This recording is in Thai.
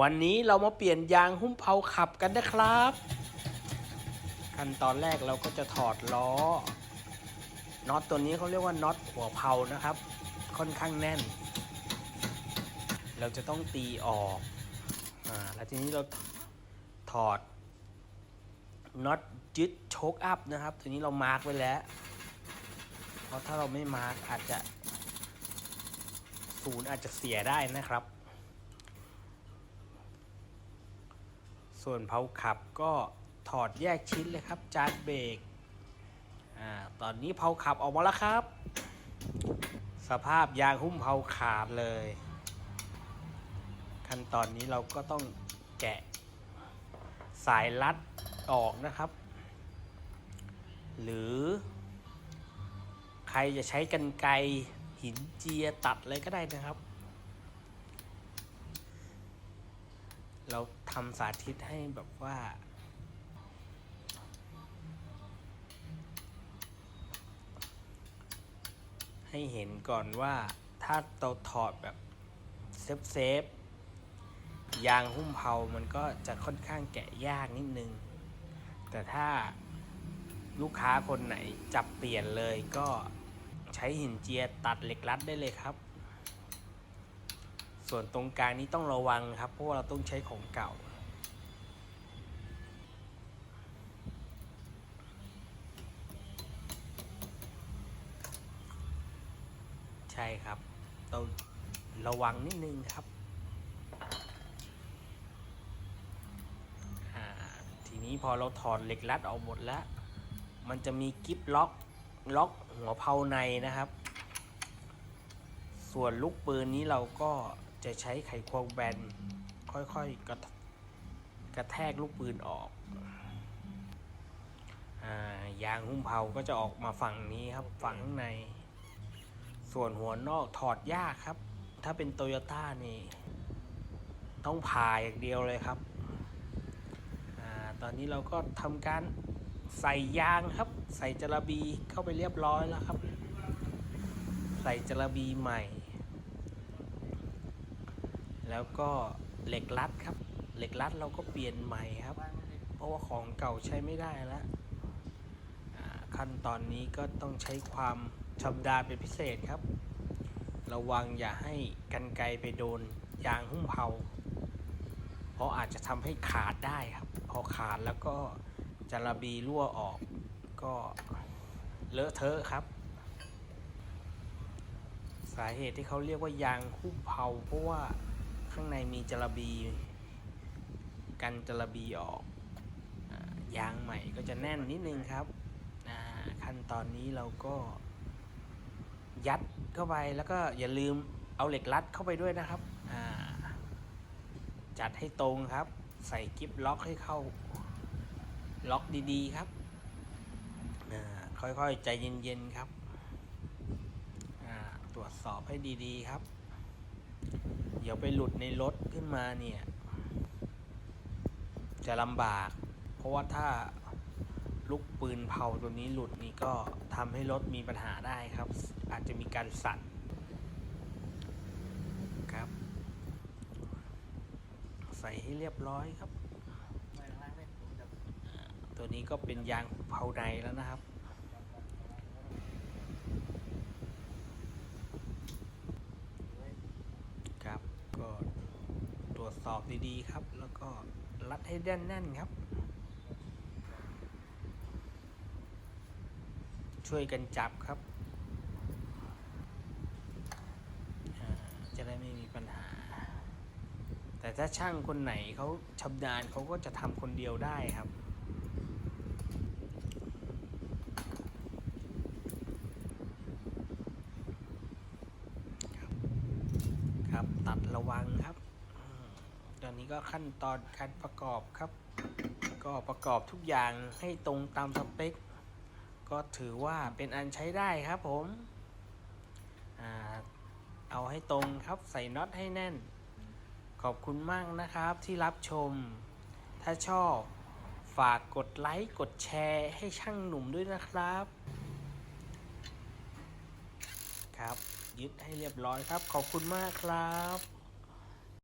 วันนี้เรามาเปลี่ยนยางหุ้มเผาขับกันนะครับ ขั้นตอนแรกเราก็จะถอดล้อ น็อตตัวนี้เขาเรียกว่าน็อตหัวเผานะครับ ค่อนข้างแน่น เราจะต้องตีออก อ่า แล้วทีนี้เราถอดน็อตยึดโชคอัพนะครับตัวนี้เรามาร์กไว้แล้ว เพราะถ้าเราไม่มาร์กอาจจะศูนย์อาจจะเสียได้นะครับ ส่วนเผาขับก็ถอดแยกชิ้นเลยครับจานเบรกอ่าตอนนี้เผาขับออกมาแล้วครับ สภาพยางหุ้มเผาขาดเลย ขั้นตอนนี้เราก็ต้องแกะสายรัดออกนะครับ หรือ ใครจะใช้กันไกรหินเจียตัดเลยก็ได้นะครับ เราทำสาธิตให้แบบว่า ให้เห็นก่อนว่าถ้าเราถอดแบบเซฟเซฟๆยางหุ้มเผามันก็จะค่อนข้างแกะยากนิดนึง แต่ถ้าลูกค้าคนไหนจับเปลี่ยนเลยก็ใช้หินเจียตัดเหล็กรัดได้เลยครับ ส่วนตรงกลางนี้ต้องระวังครับ เพราะว่าเราต้องใช้ของเก่า ใช่ครับต้องระวังนิดนึงครับทีนี้พอเราถอดเหล็กรัดออกหมดแล้ว มันจะมีกิฟล็อกล็อกหัวเผาในนะครับ ส่วนลูกปืนนี้เราก็ จะใช้ไขควงแบนค่อยๆกระกระแทกลูกปืนออกอายางหุ้มเผาก็จะออกมาฝั่งนี้ครับฝั่งข้างใน ส่วนหัวนอกถอดยากครับ ถ้าเป็นโตโยต้านี่ ต้องผ่าอย่างเดียวเลยครับอตอนนี้เราก็ทำการใส่ยางครับ ใส่จระบีเข้าไปเรียบร้อยแล้วครับ ใส่จระบีใหม่ แล้วก็เหล็กรัดครับ เหล็กรัดเราก็เปลี่ยนใหม่ครับ เพราะว่าของเก่าใช้ไม่ได้แล้วขั้นตอนนี้ก็ต้องใช้ความชำนาญเป็นพิเศษครับ ระวังอย่าให้กันไกรไปโดนยางหุ้มเผาเพราะอาจจะทำให้ขาดได้ครับ พอขาดแล้วก็จาระบีรั่วออก ก็เลอะเทอะครับ สาเหตุที่เขาเรียกว่ายางหุ้มเผาเพราะว่า ข้างในมีจระบีกันจระบีออกอยางใหม่ก็จะแน่นนิดนึงครับขั้นตอนนี้เราก็ ยัดเข้าไปแล้วก็อย่าลืมเอาเหล็กรัดเข้าไปด้วยนะครับจัดให้ตรงครับ ใส่กิฟล็อกให้เข้า ล็อกดีๆครับค่อยๆใจเย็นๆครับตรวจสอบให้ดีๆครับ เดี๋ยวไปหลุดในรถขึ้นมาเนี่ย จะลำบาก เพราะว่าถ้าลูกปืนเผาตัวนี้หลุดนี่ก็ทำให้รถมีปัญหาได้ครับ อาจจะมีการสั่นครับ ใส่ให้เรียบร้อยครับ ตัวนี้ก็เป็นยางเผาในแล้วนะครับครับ ก็ตรวจส อบดีๆครับ แล้วก็รัดให้แน่นๆครับ ช่วยกันจับครับจะได้ไม่มีปัญหา แต่ถ้าช่างคนไหนเขาชำนาญเขาก็จะทำคนเดียวได้ครับครับรบตัดระวังครับ อนนี้ก็ขั้นตอนการประกอบครับ ก็ประกอบทุกอย่างให้ตรงตามสเปค ก็ถือว่าเป็นอันใช้ได้ครับผมอเอาให้ตรงครับใส่น็อตให้แน่น ขอบคุณมากนะครับที่รับชม ถ้าชอบฝากกดไลค์กดแชร์ให้ช่างหนุ่มด้วยนะครับ ครับ ยึดให้เรียบร้อยครับ ขอบคุณมากครับ